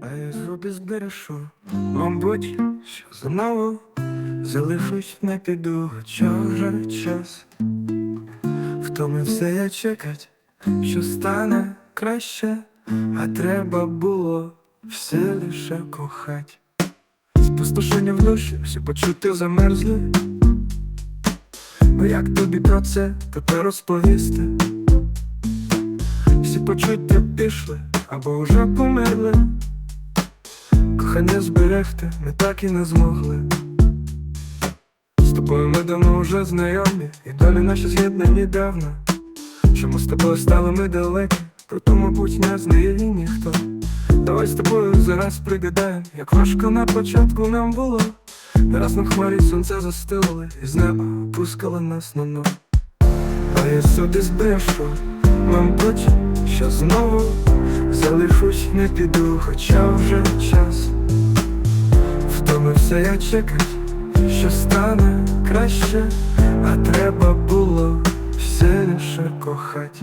А я собі зберешу, мабуть, що знову залишусь, не піду, хоча вже час. Втомився я чекать, що стане краще, а треба було все лише кохать. Спустошення в душі, всі почути замерзли. Бо як тобі про це тепер розповісти? Всі почуття пішли або вже померли. Кохання зберегти ми так і не змогли. З тобою ми давно вже знайомі, і долі наші з'єднані давно. Чому з тобою стали ми далекі, про то, мабуть, не знає і ніхто. Давай з тобою зараз пригадаємо, як важко на початку нам було. Раз на хмарі сонце застилили, і з неба пускали нас на дно. А я сюди збрешу, мабуть, що знову залишусь, не піду, хоча вже час. Втомився я чекать, що стане краще, а треба було все лише кохать.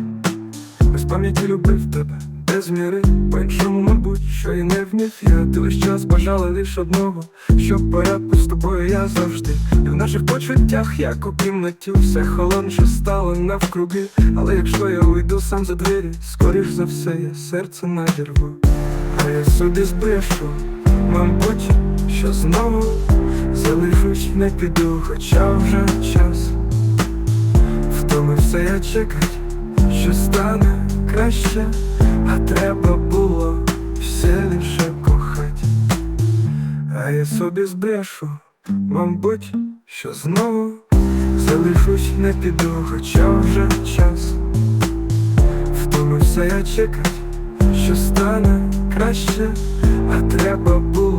Без пам'яті любив тебе, без міри, по-іншому, мабуть, що і не вмів я Ти весь час бажала лиш одного, щоб порядку з тобою я завжди. І в наших почуттях, як у кімнаті, все холодніше стало навкруги. Але якщо я уйду сам за двері, скоріш за все я серце надірву. А я собі збрешу, мабуть, що знову залишусь, не піду, хоча вже час. Втомився я чекать, що стане краще, а треба було все інше кохать. А я собі збрешу, мабуть, що знову залишусь, не піду, хоча вже час. Втомився я чекать, що стане краще, а треба було